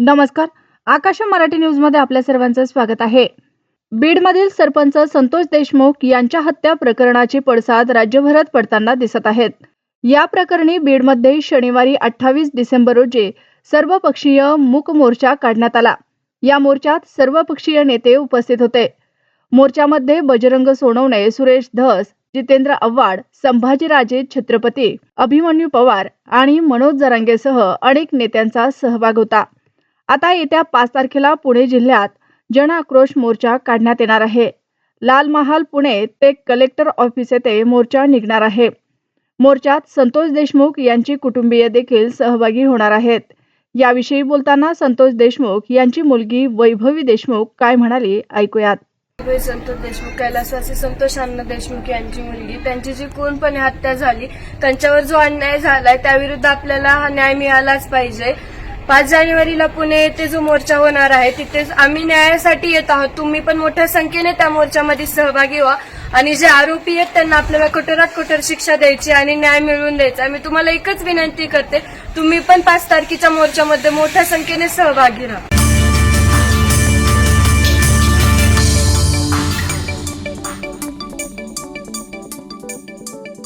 नमस्कार. आकाश मराठी न्यूजमध्ये आपल्या सर्वांचं स्वागत आहे. बीडमधील सरपंच संतोष देशमुख यांच्या हत्या प्रकरणाची पडसाद राज्यभरात पडताना दिसत आहेत. या प्रकरणी बीडमध्ये शनिवारी अठ्ठावीस डिसेंबर रोजी सर्वपक्षीय मूक मोर्चा काढण्यात आला. या मोर्चात सर्वपक्षीय नेते उपस्थित होते. मोर्चामध्ये बजरंग सोनवणे सुरेश धस जितेंद्र आव्हाड संभाजीराजे छत्रपती अभिमन्यू पवार आणि मनोज जरांगेसह अनेक नेत्यांचा सहभाग होता. आता येत्या पाच तारखेला पुणे जिल्ह्यात जन आक्रोश मोर्चा काढण्यात येणार आहे. लाल महाल पुणे ते कलेक्टर ऑफिस येथे मोर्चा निघणार आहे. मोर्चात संतोष देशमुख यांची कुटुंबीय देखील सहभागी होणार आहेत. याविषयी बोलताना संतोष देशमुख यांची मुलगी वैभवी देशमुख काय म्हणाली ऐकूयात. संतोष देशमुख कैलासवासी संतोष अण्णा देशमुख यांची मुलगी. त्यांची जी कोणपणे हत्या झाली त्यांच्यावर जो अन्याय झालाय त्याविरुद्ध आपल्याला हा न्याय मिळालाच पाहिजे. पाच जानेवारीला पुणे येथे जो मोर्चा होणार आहे तिथे आम्ही न्यायासाठी येत आहोत. तुम्ही पण मोठ्या संख्येने त्या मोर्चामध्ये सहभागी व्हा. आणि जे आरोपी आहेत त्यांना आपल्याला कठोरात कठोर शिक्षा द्यायची आणि न्याय मिळवून द्यायचा. मी तुम्हाला एकच विनंती करते तुम्ही पण पाच तारखेच्या मोर्चामध्ये मोठ्या संख्येने सहभागी राहा.